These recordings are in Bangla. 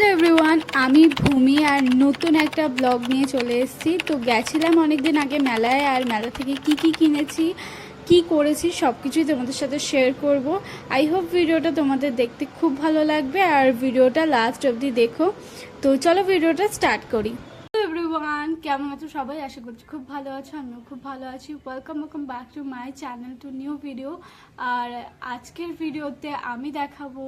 হ্যালো এভরিওয়ান আমি ভূমি আর নতুন একটা ব্লগ নিয়ে চলে এসেছি। তো গেছিলাম অনেকদিন আগে মেলায় আর মেলা থেকে কি কি কিনেছি, কি করেছি সব কিছুই তোমাদের সাথে শেয়ার করব। আই হোপ ভিডিওটা তোমাদের দেখতে খুব ভালো লাগবে আর ভিডিওটা লাস্ট অবধি দেখো। তো চলো ভিডিওটা স্টার্ট করি। এভরিওয়ান কেমন আছো সবাই? আশা করছি খুব ভালো আছো, আমিও খুব ভালো আছি। Welcome welcome back to my channel to new video আর আজকের ভিডিওতে আমি দেখাবো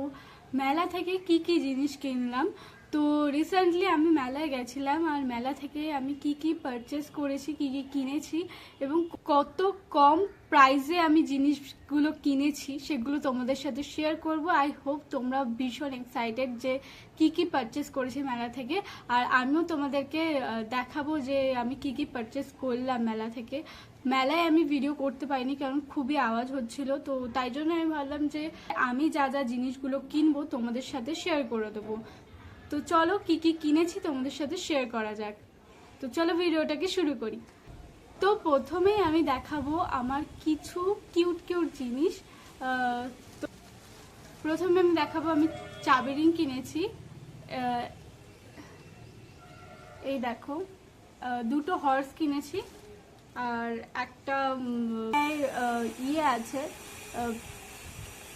মেলা থেকে কি কি জিনিস কিনলাম? তো রিসেন্টলি আমি মেলায় গেছিলাম আর মেলা থেকে আমি কি কি পারচেস করেছি, কি কি কিনেছি এবং কত কম প্রাইসে আমি জিনিসগুলো কিনেছি সেগুলো তোমাদের সাথে শেয়ার করব। আই হোপ তোমরা ভীষণ এক্সাইটেড যে কি কি পারচেস করেছি মেলা থেকে। আর আমিও তোমাদেরকে দেখাবো যে আমি কি কি পারচেস করলাম মেলা থেকে। মেলায় আমি ভিডিও করতে পারিনি কারণ খুবই আওয়াজ হচ্ছিল, তো তাই জন্য আমি ভাবলাম যে আমি যা যা জিনিসগুলো কিনবো তোমাদের সাথে শেয়ার করে দেবো। তো চলো কি কি কিনেছি তোমাদের সাথে শেয়ার করা যাক। তো চলো ভিডিওটাকে শুরু করি। তো প্রথমেই আমি দেখাবো আমার কিছু কিউট কিউট জিনিস। প্রথমে আমি দেখাবো আমি চাবি রিং কিনেছি। এই দেখো দুটো হর্স কিনেছি। আর একটা ইয়ে আছে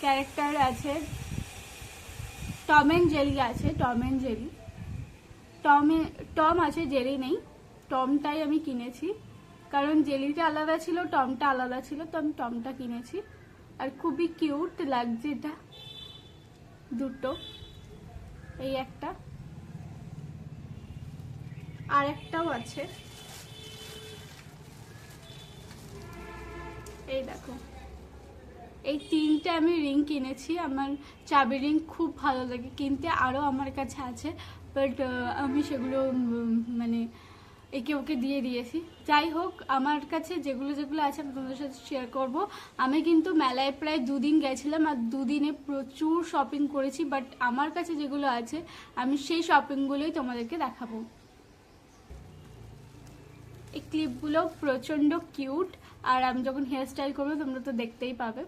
ক্যারেক্টার আছে। টম অ্যান্ড জেলি আছে টম অ্যান্ড জেলি টমে টম আছে জেলি নেই। টমটাই আমি কিনেছি। কারণ জেলিটা আলাদা ছিল টমটা আলাদা ছিল, তো আমি টমটা কিনেছি। আর খুবই কিউট লাগছে এটা। দুটো। এই একটা। আর একটাও আছে। এই দেখো। এই তিনটে আমি রিং কিনেছি। আমার চাবি রিং খুব ভালো লাগে। কিনতে আরও আমার কাছে আছে। বাট আমি সেগুলো মানে একে ওকে দিয়ে দিয়েছি। যাই হোক, আমার কাছে যেগুলো যেগুলো আছে আমি তোমাদের সাথে শেয়ার করব। আমি কিন্তু মেলায় প্রায় দুদিন গেছিলাম আর দুদিনে প্রচুর শপিং করেছি। বাট আমার কাছে যেগুলো আছে, আমি সেই শপিংগুলোই তোমাদেরকে দেখাবো। এই ক্লিপগুলো প্রচণ্ড কিউট আর আমি যখন হেয়ার স্টাইল করব, তোমরা তো দেখতেই পাবে।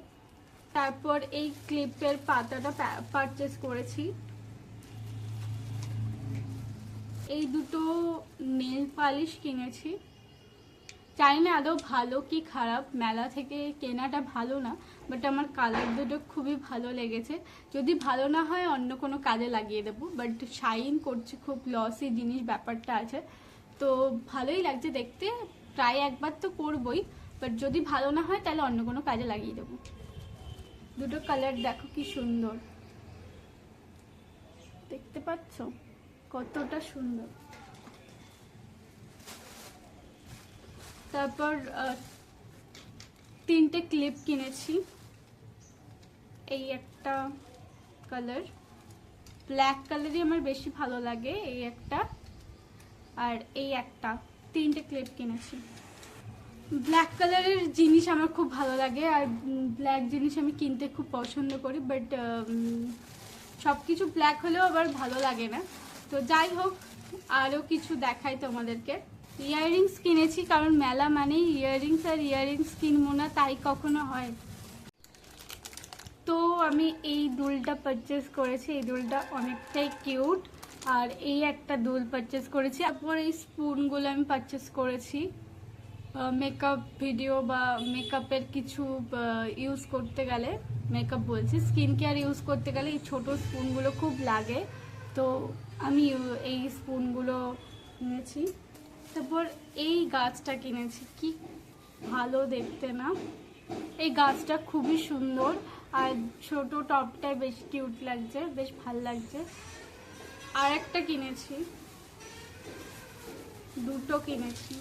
তারপর এই ক্লিপের পাতাটা পারচেস করেছি। এই দুটো নেল পালিশ কিনেছি। জানি না আদৌ ভালো কি খারাপ, মেলা থেকে কেনাটা ভালো না বাট আমার কালার দুটো খুবই ভালো লেগেছে। যদি ভালো না হয়, অন্য কোনো কাজে লাগিয়ে দেবো বাট শাইন করছে, খুব লসি জিনিস ব্যাপারটা আছে। তো ভালোই লাগছে দেখতে প্রায় একবার তো করবই বাট যদি ভালো না হয়, তাহলে অন্য কোনো কাজে লাগিয়ে দেবো। দুটো কালার দেখো কি সুন্দর। দেখতে পাচ্ছ? কতটা সুন্দর। তারপর তিনটে ক্লিপ কিনেছি। এই একটা কালার। ব্ল্যাক কালারই আমার বেশি ভালো লাগে এই একটা। আর এই একটা, তিনটে ক্লিপ কিনেছি। ব্ল্যাক কালারের জিনিস আমার খুব ভালো লাগে আর ব্ল্যাক জিনিস আমি কিনতে খুব পছন্দ করি বাট সব কিছু ব্ল্যাক হলেও আবার ভালো লাগে না। তো যাই হোক, আরও কিছু দেখাই তোমাদেরকে। ইয়াররিংস কিনেছি কারণ মেলা মানেই ইয়াররিংস আর ইয়াররিংস কিনবো না তাই কখনো হয়। তো আমি এই দুলটা পারচেস করেছি, এই দুলটা অনেকটাই কিউট আর এই একটা দুল পারচেস করেছি। তারপর এই স্পুনগুলো আমি পারচেস করেছি। মেকআপ ভিডিও বা মেকআপের কিছু ইউজ করতে গেলে মেকআপ বলছি স্কিন কেয়ার ইউজ করতে গেলে এই ছোটো স্পুনগুলো খুব লাগে। তো আমি এই স্পুনগুলো কিনেছি তারপর এই গাছটা কিনেছি, কি ভালো দেখতে না। এই গাছটা খুবই সুন্দর, আর ছোট টপটায় বেশ কিউট লাগছে, বেশ ভালো লাগছে। আর একটা কিনেছি, দুটো কিনেছি।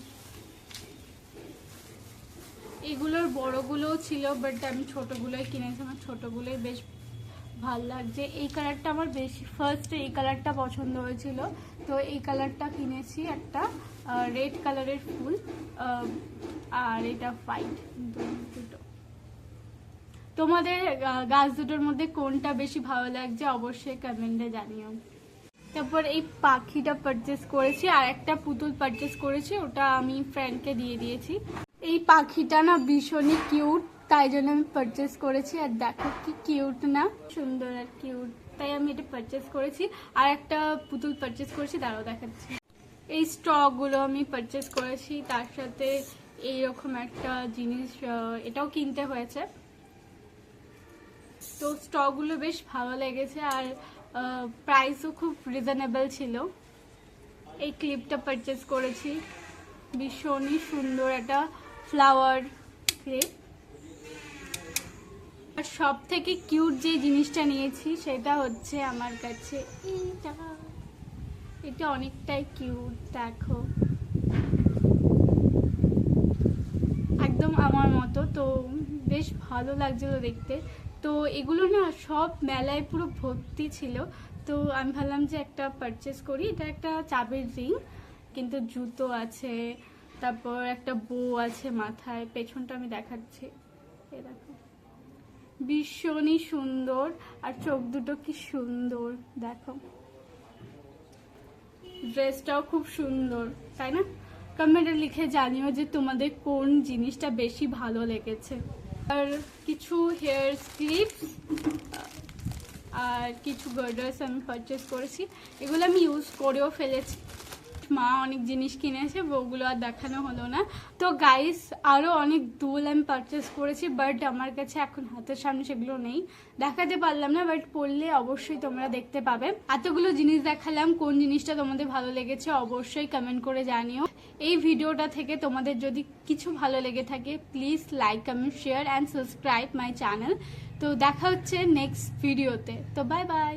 এগুলোর বড়গুলোও ছিল বাট আমি ছোটগুলোই কিনেছি। আমার ছোটগুলোই বেশ ভালো লাগছে। এই কালারটা আমার বেশি ফার্স্ট এই কালারটা পছন্দ হয়েছিল। তো এই কালারটা কিনেছি একটা রেড কালারের ফুল আর এটা হোয়াইট দুটো তোমাদের গাছ দুটোর মধ্যে কোনটা বেশি ভালো লাগছে অবশ্যই কমেন্টে জানিও। তারপর এই পাখিটা পারচেস করেছি আর একটা পুতুল পারচেস করেছি, ওটা আমি ফ্রেন্ডকে দিয়ে দিয়েছি। এই পাখিটা না ভীষণই কিউট তাই জন্য আমি পারচেস করেছি। আর দেখো কি কিউট না। সুন্দর আর কিউট তাই আমি এটা পারচেস করেছি। আর একটা পুতুল পারচেস করেছি তারাও দেখাচ্ছি। এই স্টকগুলো আমি পারচেস করেছি, তার সাথে এইরকম একটা জিনিস এটাও কিনতে হয়েছে। তো স্টকগুলো বেশ ভালো লেগেছে, আর প্রাইসও খুব রিজনেবল ছিল। এই ক্লিপটা পারচেস করেছি। ভীষণই সুন্দর একটা ফ্লাওয়ার ক্লিপ আর সব থেকে কিউট যে জিনিসটা নিয়েছি, সেটা হচ্ছে আমার কাছে এইটা। এটা অনেকটাই কিউট দেখো। একদম আমার মতো, তো বেশ ভালো লাগছিল দেখতে। তো এগুলো না সব মেলায় পুরো ভর্তি ছিল। তো আমি ভাবলাম যে একটা পারচেস করি। এটা একটা চাবির রিং কিন্তু জুতো আছে তারপর একটা বউ আছে মাথায়, পেছনটা আমি দেখাচ্ছি। এই দেখো। ভীষণই সুন্দর, আর চোখ দুটো কি সুন্দর, দেখো। ড্রেসটাও খুব সুন্দর, তাই না? কমেন্টে লিখে জানিও যে তোমাদের কোন জিনিসটা বেশি ভালো লেগেছে। আর কিছু হেয়ার ক্লিপস আর কিছু গার্ডার্স আমি পারচেস করেছি। এগুলো আমি ইউজ করেও ফেলেছি। মা অনেক জিনিস কিনেছে ওগুলো আর দেখানো হলো না। তো গাইস আরও অনেক দুল আমি পারচেস করেছি বাট আমার কাছে এখন হাতের সামনে সেগুলো নেই। দেখাতে পারলাম না বাট পড়লে অবশ্যই তোমরা দেখতে পাবে। এতগুলো জিনিস দেখালাম, কোন জিনিসটা তোমাদের ভালো লেগেছে অবশ্যই কমেন্ট করে জানিও। এই ভিডিওটা থেকে তোমাদের যদি কিছু ভালো লেগে থাকে please like comment share and subscribe my channel তো দেখা হচ্ছে নেক্সট ভিডিওতে তো। Bye bye